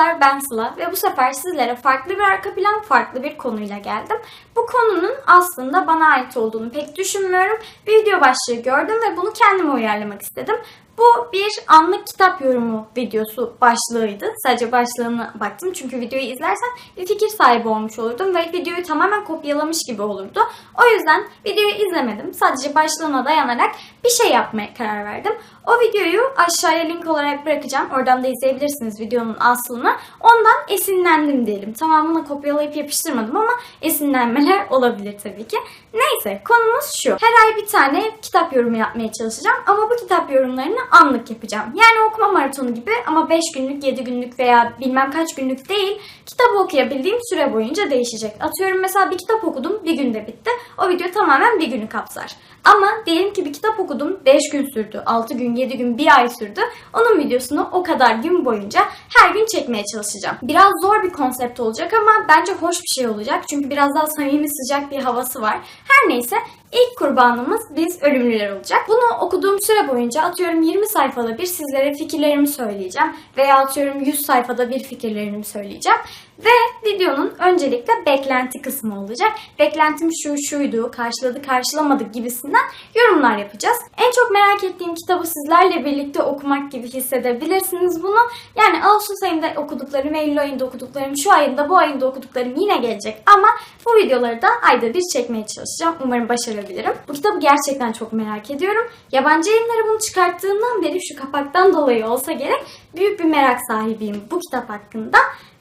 Merhabalar ben Sıla ve bu sefer sizlere farklı bir arka plan, farklı bir konuyla geldim. Bu konunun aslında bana ait olduğunu pek düşünmüyorum. Video başlığı gördüm ve bunu kendime uyarlamak istedim. Bu bir anlık kitap yorumu videosu başlığıydı. Sadece başlığına baktım çünkü videoyu izlersen bir fikir sahibi olmuş olurdum ve videoyu tamamen kopyalamış gibi olurdu. O yüzden videoyu izlemedim. Sadece başlığına dayanarak bir şey yapmaya karar verdim. O videoyu aşağıya link olarak bırakacağım. Oradan da izleyebilirsiniz videonun aslını. Ondan esinlendim diyelim. Tamamını kopyalayıp yapıştırmadım ama esinlenmeler olabilir tabii ki. Neyse konumuz şu. Her ay bir tane kitap yorumu yapmaya çalışacağım ama bu kitap yorumlarını anlık yapacağım. Yani okuma maratonu gibi ama 5 günlük, 7 günlük veya bilmem kaç günlük değil. Kitabı okuyabildiğim süre boyunca değişecek. Atıyorum mesela bir kitap okudum bir günde bitti. O video tamamen bir günü kapsar. Ama diyelim ki bir kitap okudum 5 gün sürdü, 6 gün, 7 gün, 1 ay sürdü. Onun videosunu o kadar gün boyunca her gün çekmeye çalışacağım. Biraz zor bir konsept olacak ama bence hoş bir şey olacak. Çünkü biraz daha samimi sıcak bir havası var. Her neyse ilk kurbanımız biz ölümlüler olacak. Bunu okuduğum süre boyunca atıyorum 20 sayfada bir sizlere fikirlerimi söyleyeceğim. Veya atıyorum 100 sayfada bir fikirlerimi söyleyeceğim. Ve videonun öncelikle beklenti kısmı olacak. Beklentim şu şuydu, karşıladı karşılamadı gibisinden yorumlar yapacağız. En çok merak ettiğim kitabı sizlerle birlikte okumak gibi hissedebilirsiniz bunu. Yani Ağustos ayında okuduklarım, Eylül ayında okuduklarım, şu ayında bu ayında okuduklarım yine gelecek. Ama bu videoları da ayda bir çekmeye çalışacağım. Umarım başarabilirim. Bu kitabı gerçekten çok merak ediyorum. Yabancı yayınları bunu çıkarttığından beri şu kapaktan dolayı olsa gerek büyük bir merak sahibiyim bu kitap hakkında.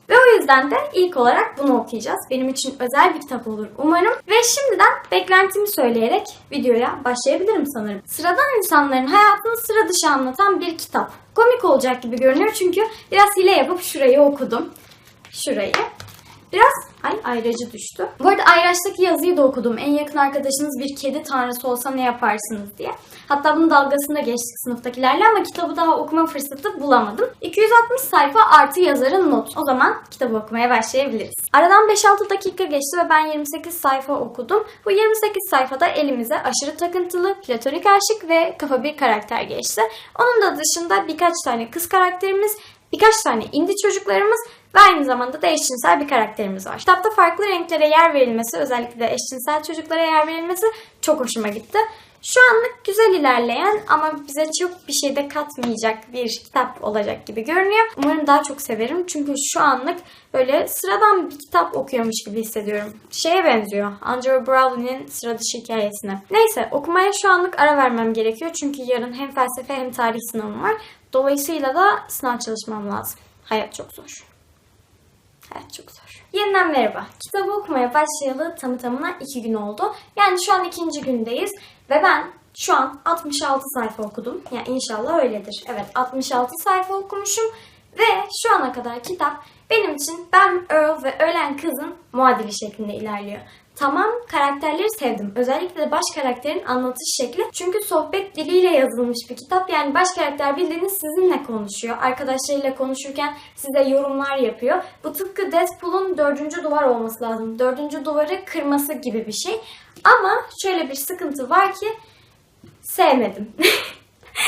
Ve o yüzden de ilk olarak bunu okuyacağız. Benim için özel bir kitap olur umarım. Ve şimdiden beklentimi söyleyerek videoya başlayabilirim sanırım. Sıradan insanların hayatını sıra dışı anlatan bir kitap. Komik olacak gibi görünüyor çünkü biraz hile yapıp şurayı okudum. Şurayı. Biraz ay ayracı düştü. Bu arada Ayraç'taki yazıyı da okudum. En yakın arkadaşınız bir kedi tanrısı olsa ne yaparsınız diye. Hatta bunun dalgasında geçtik sınıftakilerle ama kitabı daha okuma fırsatı bulamadım. 260 sayfa artı yazarın not. O zaman kitabı okumaya başlayabiliriz. Aradan 5-6 dakika geçti ve ben 28 sayfa okudum. Bu 28 sayfada elimize aşırı takıntılı, platonik aşık ve kafa bir karakter geçti. Onun da dışında birkaç tane kız karakterimiz, birkaç tane indi çocuklarımız ve aynı zamanda da eşcinsel bir karakterimiz var. Kitapta farklı renklere yer verilmesi, özellikle de eşcinsel çocuklara yer verilmesi çok hoşuma gitti. Şu anlık güzel ilerleyen ama bize çok bir şey de katmayacak bir kitap olacak gibi görünüyor. Umarım daha çok severim çünkü şu anlık böyle sıradan bir kitap okuyormuş gibi hissediyorum. Şeye benziyor. Andrew Browley'nin sıra dışı hikayesine. Neyse okumaya şu anlık ara vermem gerekiyor çünkü yarın hem felsefe hem tarih sınavım var. Dolayısıyla da sınav çalışmam lazım. Hayat çok zor. Evet çok zor. Yeniden merhaba. Kitabı okumaya başlayalı tamı tamına iki gün oldu. Yani şu an ikinci gündeyiz. Ve ben şu an 66 sayfa okudum. Yani inşallah öyledir. Evet 66 sayfa okumuşum. Ve şu ana kadar kitap benim için ben Earl ve ölen kızın muadili şeklinde ilerliyor. Tamam karakterleri sevdim. Özellikle de baş karakterin anlatış şekli. Çünkü sohbet diliyle yazılmış bir kitap. Yani baş karakter bildiğiniz sizinle konuşuyor. Arkadaşlarıyla konuşurken size yorumlar yapıyor. Bu tıpkı Deadpool'un dördüncü duvar olması lazım. Dördüncü duvarı kırması gibi bir şey. Ama şöyle bir sıkıntı var ki sevmedim.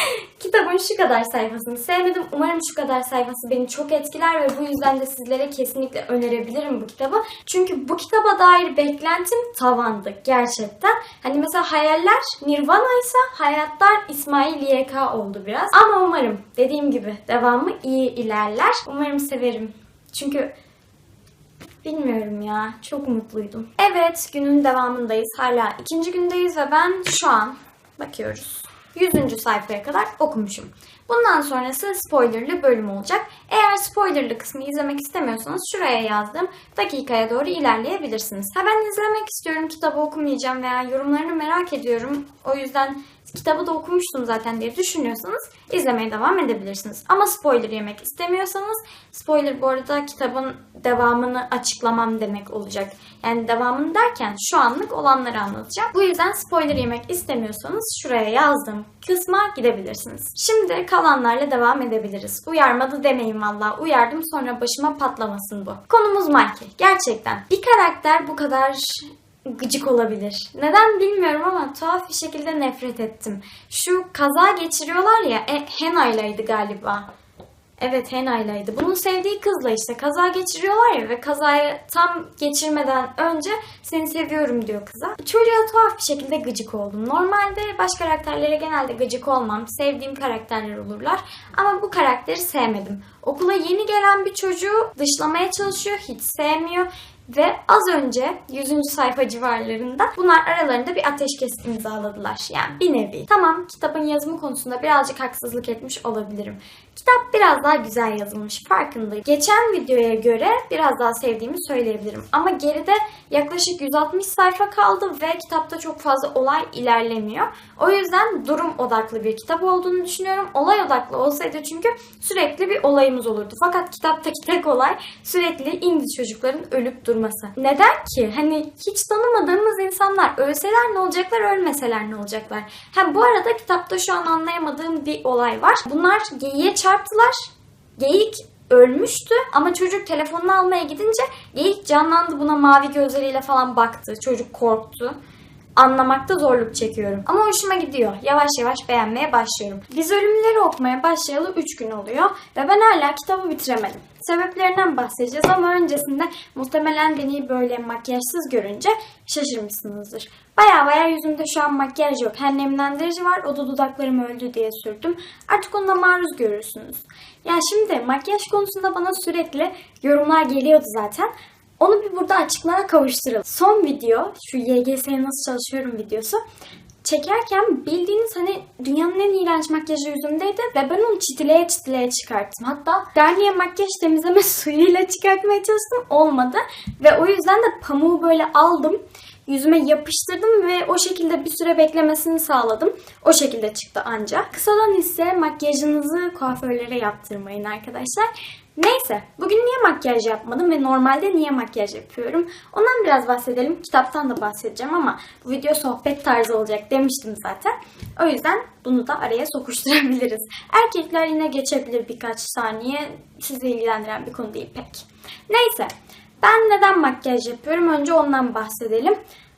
Kitabın şu kadar sayfasını sevmedim. Umarım şu kadar sayfası beni çok etkiler ve bu yüzden de sizlere kesinlikle önerebilirim bu kitabı. Çünkü bu kitaba dair beklentim tavandı gerçekten. Hani mesela hayaller Nirvana ise hayatlar İsmail YK oldu biraz. Ama umarım dediğim gibi devamı iyi ilerler. Umarım severim. Çünkü Bilmiyorum ya. Çok mutluydum. Evet günün devamındayız. Hala ikinci gündeyiz ve ben şu an bakıyoruz. 100. sayfaya kadar okumuşum. Bundan sonrası spoilerlı bölüm olacak. Eğer spoilerlı kısmı izlemek istemiyorsanız şuraya yazdım. Dakikaya doğru ilerleyebilirsiniz. Ha ben izlemek istiyorum, kitabı okumayacağım veya yorumlarını merak ediyorum. O yüzden kitabı da okumuştum zaten diye düşünüyorsanız izlemeye devam edebilirsiniz. Ama spoiler yemek istemiyorsanız spoiler bu arada kitabın devamını açıklamam demek olacak. Yani devamını derken şu anlık olanları anlatacağım. Bu yüzden spoiler yemek istemiyorsanız şuraya yazdım kısma gidebilirsiniz. Şimdi kalanlarla devam edebiliriz. Uyarmadı demeyin valla. Uyardım sonra başıma patlamasın bu. Konumuz Mikey. Gerçekten. Bir karakter bu kadar gıcık olabilir. Neden bilmiyorum ama tuhaf bir şekilde nefret ettim. Şu kaza geçiriyorlar ya, e, Hena'ylaydı galiba. Evet Hena'ylaydı. Bunun sevdiği kızla işte kaza geçiriyorlar ya ve kazayı tam geçirmeden önce seni seviyorum diyor kıza. Çocuğa tuhaf bir şekilde gıcık oldum. Normalde baş karakterlere genelde gıcık olmam. Sevdiğim karakterler olurlar. Ama bu karakteri sevmedim. Okula yeni gelen bir çocuğu dışlamaya çalışıyor. Hiç sevmiyor. Ve az önce 100. sayfa civarlarında bunlar aralarında bir ateşkes imzaladılar. Yani bir nevi. Tamam kitabın yazımı konusunda birazcık haksızlık etmiş olabilirim. Kitap biraz daha güzel yazılmış farkındayım. Geçen videoya göre biraz daha sevdiğimi söyleyebilirim. Ama geride yaklaşık 160 sayfa kaldı ve kitapta çok fazla olay ilerlemiyor. O yüzden durum odaklı bir kitap olduğunu düşünüyorum. Olay odaklı olsaydı çünkü sürekli bir olayımız olurdu. Fakat kitaptaki tek olay sürekli İngiliz çocukların ölüp durması. Neden ki? Hani hiç tanımadığımız insanlar ölseler ne olacaklar, ölmeseler ne olacaklar? Hem bu arada kitapta şu an anlayamadığım bir olay var. Bunlar geyiğe çarptılar. Geyik ölmüştü ama çocuk telefonunu almaya gidince geyik canlandı buna mavi gözleriyle falan baktı. Çocuk korktu. Anlamakta zorluk çekiyorum. Ama hoşuma gidiyor. Yavaş yavaş beğenmeye başlıyorum. Biz ölümleri okumaya başlayalı 3 gün oluyor ve ben hala kitabı bitiremedim. Sebeplerinden bahsedeceğiz ama öncesinde muhtemelen beni böyle makyajsız görünce şaşırmışsınızdır. Baya baya yüzümde şu an makyaj yok. Hem nemlendirici var o da dudaklarım öldü diye sürdüm. Artık onu maruz görürsünüz. Ya şimdi makyaj konusunda bana sürekli yorumlar geliyordu zaten. Onu bir burada açıklığa kavuşturalım. Son video, şu YGS'ye nasıl çalışıyorum videosu çekerken bildiğiniz hani dünyanın en iğrenç makyajı yüzümdeydi ve ben onu çitileye çitileye çıkarttım. Hatta Garnier makyaj temizleme suyuyla çıkartmaya çalıştım olmadı ve o yüzden de pamuğu böyle aldım yüzüme yapıştırdım ve o şekilde bir süre beklemesini sağladım. O şekilde çıktı ancak. Kısadan ise makyajınızı kuaförlere yaptırmayın arkadaşlar. Neyse, bugün niye makyaj yapmadım ve normalde niye makyaj yapıyorum? Ondan biraz bahsedelim. Kitaptan da bahsedeceğim ama bu video sohbet tarzı olacak demiştim zaten. O yüzden bunu da araya sokuşturabiliriz. Erkekler yine geçebilir birkaç saniye. Sizi ilgilendiren bir konu değil pek. Neyse, ben neden makyaj yapıyorum? Önce ondan bahsedelim.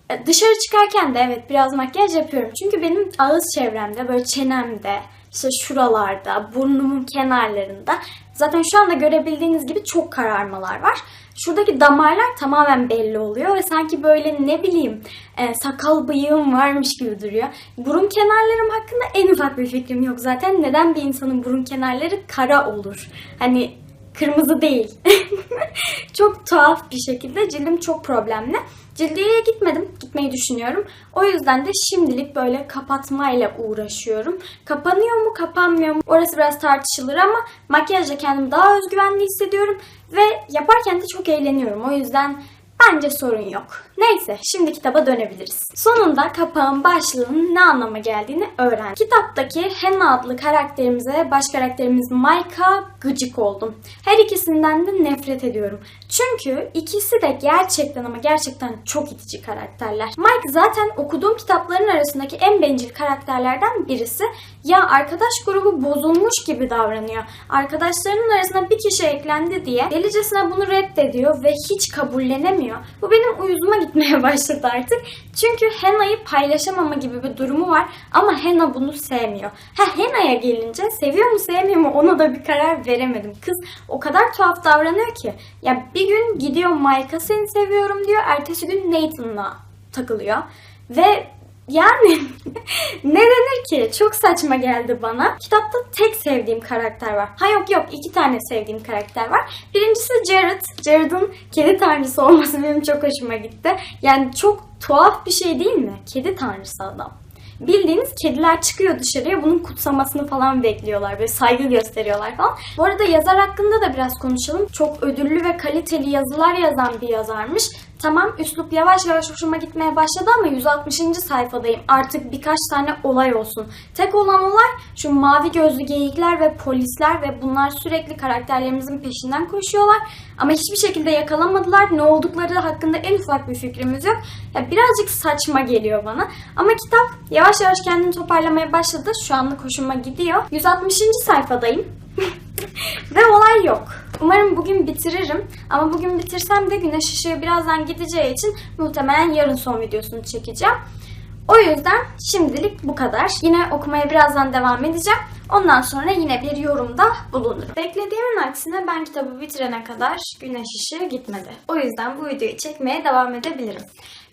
E, Dışarı çıkarken de evet biraz makyaj yapıyorum. Çünkü benim ağız çevremde, böyle çenemde, işte şuralarda, burnumun kenarlarında zaten şu anda görebildiğiniz gibi çok kararmalar var. Şuradaki damarlar tamamen belli oluyor ve sanki böyle ne bileyim e, sakal bıyığım varmış gibi duruyor. Burun kenarlarım hakkında en ufak bir fikrim yok. Zaten neden bir insanın burun kenarları kara olur? Hani kırmızı değil. çok tuhaf bir şekilde cildim çok problemli. Cildiyeye gitmedim. Gitmeyi düşünüyorum. O yüzden de şimdilik böyle kapatmayla uğraşıyorum. Kapanıyor mu kapanmıyor mu orası biraz tartışılır ama makyajla kendimi daha özgüvenli hissediyorum. Ve yaparken de çok eğleniyorum. O yüzden Bence sorun yok. Neyse şimdi kitaba dönebiliriz. Sonunda kapağın başlığının ne anlama geldiğini öğren. Kitaptaki Henna adlı karakterimize baş karakterimiz Mike'a gıcık oldum. Her ikisinden de nefret ediyorum. Çünkü ikisi de gerçekten ama gerçekten çok itici karakterler. Mike zaten okuduğum kitapların arasındaki en bencil karakterlerden birisi. Ya arkadaş grubu bozulmuş gibi davranıyor. Arkadaşlarının arasına bir kişi eklendi diye delicesine bunu reddediyor ve hiç kabullenemiyor. Bu benim uyuzuma gitmeye başladı artık. Çünkü Henna'yı paylaşamama gibi bir durumu var ama Henna bunu sevmiyor. Ha Henna'ya gelince seviyor mu sevmiyor mu ona da bir karar veremedim. Kız o kadar tuhaf davranıyor ki. Ya bir gün gidiyor Mike'a seni seviyorum diyor. Ertesi gün Nathan'la takılıyor. Ve yani ne denir ki? Çok saçma geldi bana. Kitapta tek sevdiğim karakter var. Ha yok yok iki tane sevdiğim karakter var. Birincisi Jared. Jared'ın kedi tanrısı olması benim çok hoşuma gitti. Yani çok tuhaf bir şey değil mi? Kedi tanrısı adam. Bildiğiniz kediler çıkıyor dışarıya bunun kutsamasını falan bekliyorlar. Böyle saygı gösteriyorlar falan. Bu arada yazar hakkında da biraz konuşalım. Çok ödüllü ve kaliteli yazılar yazan bir yazarmış. Tamam üslup yavaş yavaş hoşuma gitmeye başladı ama 160. sayfadayım. Artık birkaç tane olay olsun. Tek olan olay şu mavi gözlü geyikler ve polisler ve bunlar sürekli karakterlerimizin peşinden koşuyorlar. Ama hiçbir şekilde yakalamadılar. Ne oldukları hakkında en ufak bir fikrimiz yok. Ya birazcık saçma geliyor bana. Ama kitap yavaş yavaş kendini toparlamaya başladı. Şu anlık hoşuma gidiyor. 160. sayfadayım. Ve olay yok. Umarım bugün bitiririm. Ama bugün bitirsem de güneş ışığı birazdan gideceği için muhtemelen yarın son videosunu çekeceğim. O yüzden şimdilik bu kadar. Yine okumaya birazdan devam edeceğim. Ondan sonra yine bir yorumda bulunurum. Beklediğimin aksine ben kitabı bitirene kadar güneş ışığı gitmedi. O yüzden bu videoyu çekmeye devam edebilirim.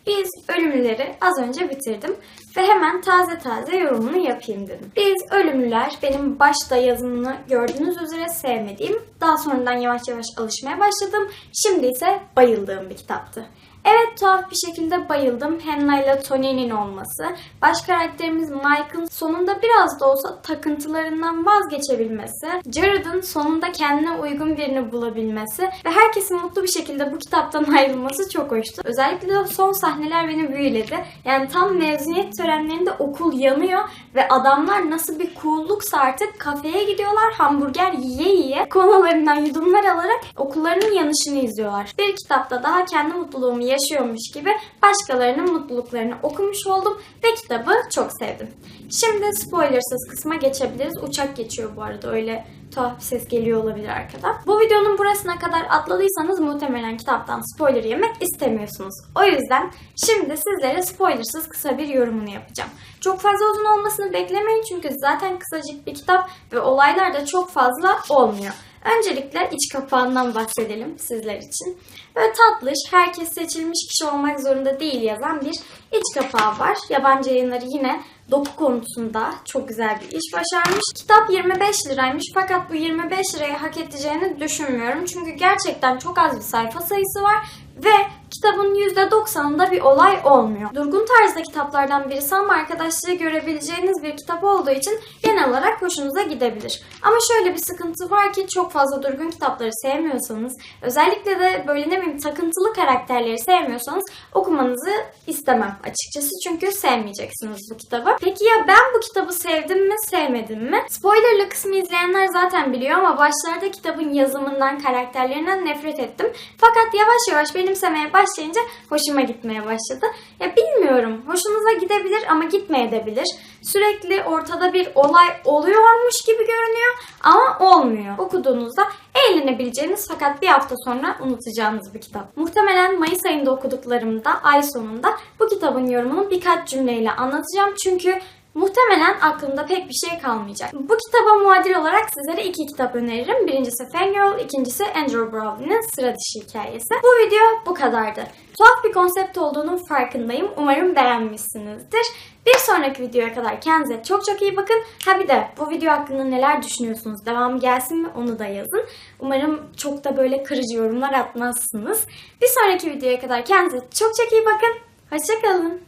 Biz Ölümlüleri az önce bitirdim ve hemen taze taze yorumunu yapayım dedim. Biz Ölümlüler benim başta yazımını gördüğünüz üzere sevmediğim, daha sonradan yavaş yavaş alışmaya başladım. Şimdi ise bayıldığım bir kitaptı. Evet tuhaf bir şekilde bayıldım. Hannah ile Tony'nin olması. Baş karakterimiz Mike'ın sonunda biraz da olsa takıntılarından vazgeçebilmesi. Jared'ın sonunda kendine uygun birini bulabilmesi ve herkesin mutlu bir şekilde bu kitaptan ayrılması çok hoştu. Özellikle de son sahneler beni büyüledi. Yani tam mezuniyet törenlerinde okul yanıyor ve adamlar nasıl bir cool'luksa artık kafeye gidiyorlar hamburger yiye yiye konularından yudumlar alarak okullarının yanışını izliyorlar. Bir kitapta daha kendi mutluluğumu yaşıyormuş gibi başkalarının mutluluklarını okumuş oldum ve kitabı çok sevdim. Şimdi spoilersız kısma geçebiliriz. Uçak geçiyor bu arada öyle tuhaf ses geliyor olabilir arkadan. Bu videonun burasına kadar atladıysanız muhtemelen kitaptan spoiler yemek istemiyorsunuz. O yüzden şimdi sizlere spoilersız kısa bir yorumunu yapacağım. Çok fazla uzun olmasını beklemeyin çünkü zaten kısacık bir kitap ve olaylar da çok fazla olmuyor. Öncelikle iç kapağından bahsedelim sizler için. Böyle tatlış, herkes seçilmiş kişi olmak zorunda değil yazan bir iç kapağı var. Yabancı yayınları yine doku konusunda çok güzel bir iş başarmış. Kitap 25 liraymış fakat bu 25 lirayı hak edeceğini düşünmüyorum. Çünkü gerçekten çok az bir sayfa sayısı var ve kitabın %90'ında bir olay olmuyor. Durgun tarzda kitaplardan birisi ama arkadaşlığı görebileceğiniz bir kitap olduğu için genel olarak hoşunuza gidebilir. Ama şöyle bir sıkıntı var ki çok fazla durgun kitapları sevmiyorsanız, özellikle de böyle ne bileyim takıntılı karakterleri sevmiyorsanız okumanızı istemem açıkçası. Çünkü sevmeyeceksiniz bu kitabı. Peki ya ben bu kitabı sevdim mi, sevmedim mi? Spoilerlı kısmı izleyenler zaten biliyor ama başlarda kitabın yazımından, karakterlerinden nefret ettim. Fakat yavaş yavaş benimsemeye başlayınca hoşuma gitmeye başladı. Ya bilmiyorum, hoşunuza gidebilir ama gitmeyebilir. Sürekli ortada bir olay oluyormuş gibi görünüyor ama olmuyor. Okuduğunuzda eğlenebileceğiniz fakat bir hafta sonra unutacağınız bir kitap. Muhtemelen Mayıs ayında okuduklarımda ay sonunda bu kitabın yorumunu birkaç cümleyle anlatacağım çünkü Muhtemelen aklımda pek bir şey kalmayacak. Bu kitaba muadil olarak sizlere iki kitap öneririm. Birincisi Fangirl, ikincisi Andrew Brownie'nin Sıra Dışı Hikayesi. Bu video bu kadardı. Tuhaf bir konsept olduğunun farkındayım. Umarım beğenmişsinizdir. Bir sonraki videoya kadar kendinize çok çok iyi bakın. Ha bir de bu video hakkında neler düşünüyorsunuz? Devamı gelsin mi? Onu da yazın. Umarım çok da böyle kırıcı yorumlar atmazsınız. Bir sonraki videoya kadar kendinize çok çok iyi bakın. Hoşçakalın.